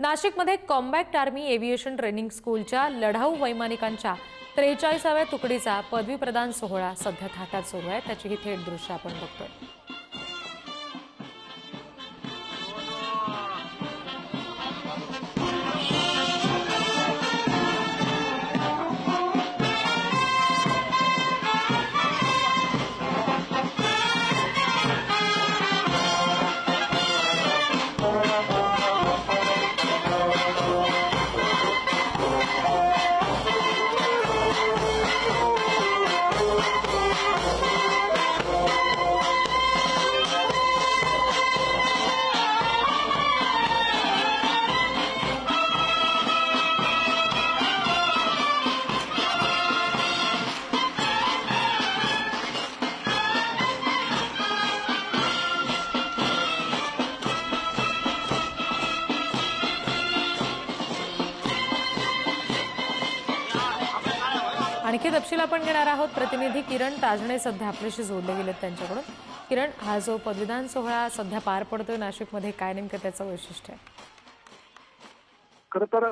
नाशिकमध्ये combat army aviation training स्कूलच्या लढाऊ वैमानिकांच्या त्रेचाळीसाव्या तुकडीचा पदवी प्रदान सोहळा सध्या थाटात सुरू आहे. त्याची ही थेट दृश्य आपण बघतोय. आणखी तपशील आपण घेणार आहोत. प्रतिनिधी किरण ताजणे सध्या आपल्याशी जोडले गेलेत त्यांच्याकडून. किरण हा जो पदवीदान सोहळा सध्या पार पडतोय नाशिकमध्ये काय नेमकं त्याचं वैशिष्ट्य आहे? खर तर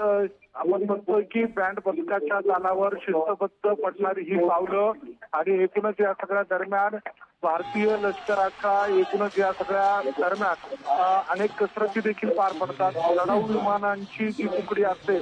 आपण म्हणतोय की बँड पथकाच्या तालावर शिस्तबद्ध पडणारी ही पावलं आणि एकूणच या सगळ्या दरम्यान भारतीय लष्कराच्या एकूणच या सगळ्या दरम्यान अनेक कसरती देखील पार पडतात. लढाऊ विमानांची जी तुकडी असते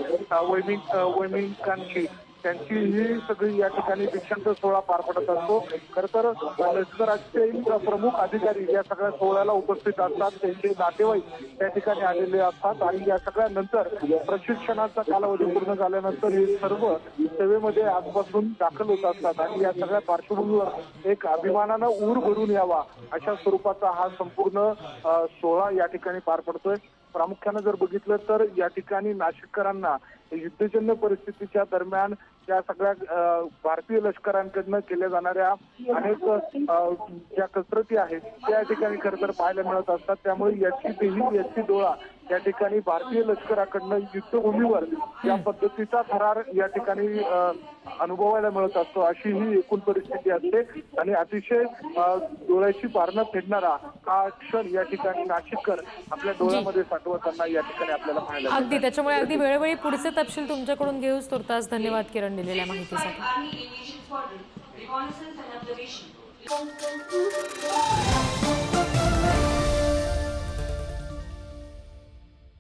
वैमिक वैमिकांची त्यांची ही सगळी या ठिकाणी दीक्षांत सोहळा पार पडत असतो. खर तर लष्कराचे प्रमुख अधिकारी या सगळ्या सोहळ्याला उपस्थित असतात. त्यांचे नातेवाईक त्या ठिकाणी आलेले असतात. आणि या सगळ्यानंतर प्रशिक्षणाचा कालावधी पूर्ण झाल्यानंतर हे सर्व सेवेमध्ये आजपासून दाखल होत असतात. आणि या सगळ्या पार्श्वभूमीवर एक अभिमानानं ऊर भरून यावा अशा स्वरूपाचा हा संपूर्ण सोहळा या ठिकाणी पार पडतोय. प्रामुख्यानं जर बघितलं तर या ठिकाणी नाशिककरांना युद्धजन्य परिस्थितीच्या दरम्यान त्या सगळ्या भारतीय लष्करांकडनं केल्या जाणाऱ्या अनेक ज्या कसरती आहेत त्या या ठिकाणी खरं तर पाहायला मिळत असतात. त्यामुळे याची देही याची डोळा या ठिकाणी भारतीय लष्कराकडनं युद्धभूमीवर या पद्धतीचा थरार या ठिकाणी अनुभवायला मिळत असतो. अशी ही एकूण परिस्थिती असते. आणि अतिशय डोळ्याची पारणं फेडणारा हा क्षण या ठिकाणी नाशिककर आपल्या डोळ्यामध्ये साठवताना या ठिकाणी आपल्याला पाहायला. अगदी. त्याच्यामुळे अगदी वेळोवेळी पुढचे तपशील तुमच्याकडून घेऊच तुर्तास धन्यवाद किरण दिलेल्या माहितीसाठी.